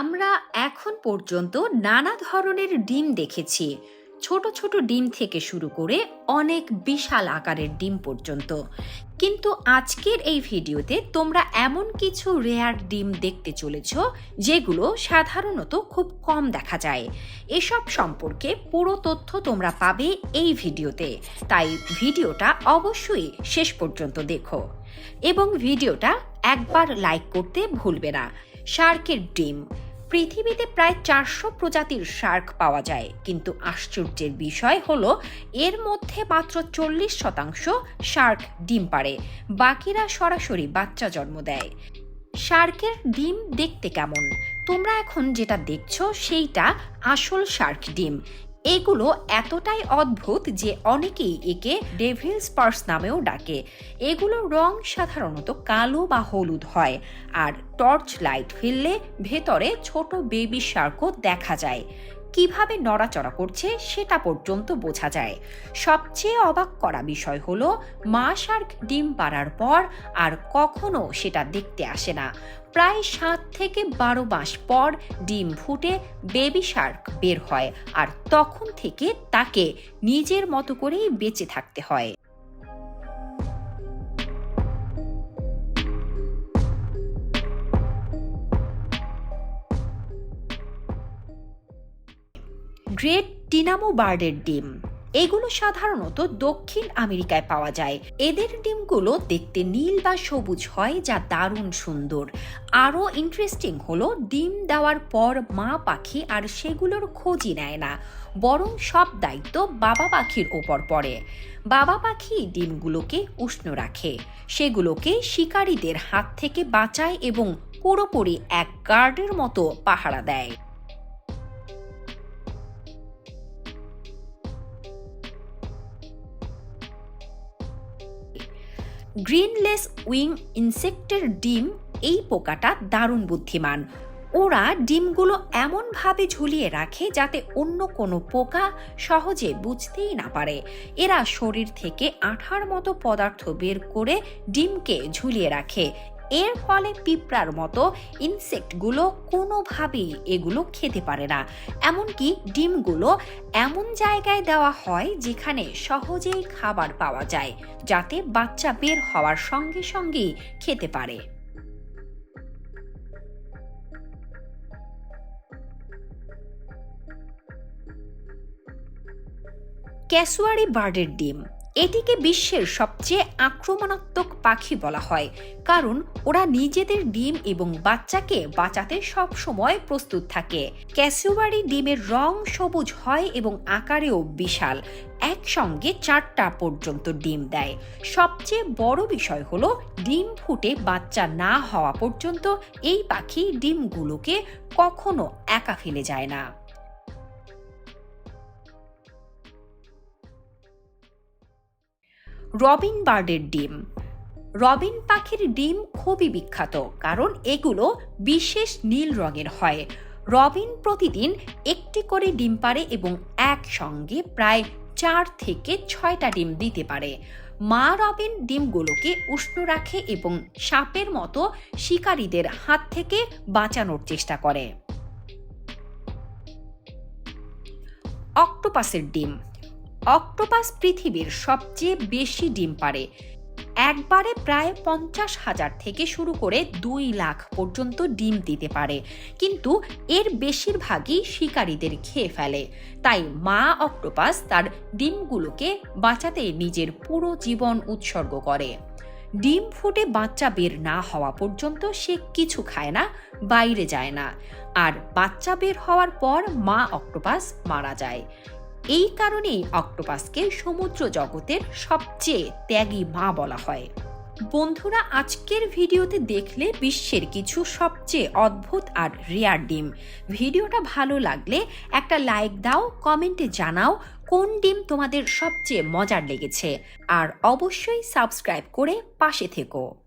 আমরা এখন পর্যন্ত নানা ধরনের ডিম দেখেছি। ছোট ছোট ডিম থেকে শুরু করে অনেক বিশাল আকারের ডিম পর্যন্ত। কিন্তু আজকের এই ভিডিওতে তোমরা এমন কিছু রেয়ার ডিম দেখতে চলেছ, যেগুলো সাধারণত খুব কম দেখা যায়। এসব সম্পর্কে পুরো তথ্য তোমরা পাবে এই ভিডিওতে। তাই ভিডিওটা অবশ্যই শেষ পর্যন্ত দেখো। এবং ভিডিওটা একবার লাইক করতে ভুলবে না। শার্কের ডিম। পৃথিবীতে প্রায় চারশো প্রজাতির শার্ক পাওয়া যায়, কিন্তু আশ্চর্যের বিষয় হল এর মধ্যে মাত্র চল্লিশ শতাংশ শার্ক ডিম পারে বাকিরা সরাসরি বাচ্চা জন্ম দেয়। শার্কের ডিম দেখতে কেমন? তোমরা এখন যেটা দেখছ সেইটা আসল শার্ক ডিম। এগুলো এতটাই অদ্ভুত যে অনেকেই একে ডেভিলস পার্স নামেও ডাকে। এগুলোর রং সাধারণত কালো বা হলুদ হয়, আর টর্চ লাইট ফেললে ভেতরে ছোট বেবি শার্কও দেখা যায়। কীভাবে নড়াচড়া করছে সেটা পর্যন্ত বোঝা যায়। সবচেয়ে অবাক করা বিষয় হল, মা শার্ক ডিম পাড়ার পর আর কখনো সেটা দেখতে আসে না। প্রায় সাত থেকে বারো মাস পর ডিম ফুটে বেবি শার্ক বের হয় আর তখন থেকে তাকে নিজের মতো করেই বেঁচে থাকতে হয়। গ্রেট টিনামো বার্ডের ডিম। এগুলো সাধারণত দক্ষিণ আমেরিকায় পাওয়া যায়। এদের ডিমগুলো দেখতে নীল বা সবুজ হয়, যা দারুণ সুন্দর। আরও ইন্টারেস্টিং হলো, ডিম দেওয়ার পর মা পাখি আর সেগুলোর খোঁজই নেয় না, বরং সব দায়িত্ব বাবা পাখির ওপর পড়ে। বাবা পাখি ডিমগুলোকে উষ্ণ রাখে, সেগুলোকে শিকারীদের হাত থেকে বাঁচায় এবং পুরোপুরি এক গার্ডের মতো পাহারা দেয়। গ্রিনলেস উইং ইনসেক্টের ডিম এই পোকাটা দারুণ বুদ্ধিমান। ওরা ডিমগুলো এমনভাবে ঝুলিয়ে রাখে যাতে অন্য কোনো পোকা সহজে বুঝতেই না পারে। এরা শরীর থেকে আঠার মতো পদার্থ বের করে ডিমকে ঝুলিয়ে রাখে এর ফলে পিঁপড়ার মতো ইনসেক্টগুলো কোনোভাবেই এগুলো খেতে পারে না। এমনকি ডিমগুলো এমন জায়গায় দেওয়া হয় যেখানে সহজেই খাবার পাওয়া যায়, যাতে বাচ্চা বের হওয়ার সঙ্গে সঙ্গেই খেতে পারে। ক্যাসুয়ারি বার্ডের ডিম এটিকে বিশ্বের সবচেয়ে আক্রমণাত্মক পাখি বলা হয়, কারণ ওরা নিজেদের ডিম এবং বাচ্চাকে বাঁচাতে সব সময় প্রস্তুত থাকে। ক্যাসিওয়ারি ডিমের রং সবুজ হয় এবং আকারেও বিশাল, একসঙ্গে চারটা পর্যন্ত ডিম দেয়। সবচেয়ে বড় বিষয় হলো, ডিম ফুটে বাচ্চা না হওয়া পর্যন্ত এই পাখি ডিমগুলোকে কখনো একা ফেলে যায় না। রবিন বার্ডের ডিম। রবিন পাখির ডিম খুবই বিখ্যাত, কারণ এগুলো বিশেষ নীল রঙের হয়। রবিন প্রতিদিন একটি করে ডিম পারে এবং একসঙ্গে প্রায় চার থেকে ছয়টা ডিম দিতে পারে। মা রবিন ডিমগুলোকে উষ্ণ রাখে এবং সাপের মতো শিকারীদের হাত থেকে বাঁচানোর চেষ্টা করে। অক্টোপাসের ডিম। অক্টোপাস পৃথিবীর সবচেয়ে বেশি ডিম পারে একবারে প্রায় পঞ্চাশ হাজার থেকে শুরু করে দুই লাখ পর্যন্ত ডিম দিতে পারে। কিন্তু এর বেশিরভাগই শিকারীদের খেয়ে ফেলে। তাই মা অক্টোপাস তার ডিমগুলোকে বাঁচাতে নিজের পুরো জীবন উৎসর্গ করে। ডিম ফুটে বাচ্চা বের না হওয়া পর্যন্ত সে কিছু খায় না, বাইরে যায় না। আর বাচ্চা বের হওয়ার পর মা অক্টোপাস মারা যায়। এই কারণেই অক্টোপাসকে সমুদ্র জগতের সবচেয়ে ত্যাগী মা বলা হয়। বন্ধুরা, আজকের ভিডিওতে দেখলে বিশ্বের কিছু সবচেয়ে অদ্ভুত আর রেয়ার ডিম। ভিডিওটা ভালো লাগলে একটা লাইক দাও কমেন্টে জানাও কোন ডিম তোমাদের সবচেয়ে মজার লেগেছে। আর অবশ্যই সাবস্ক্রাইব করে পাশে থেকো।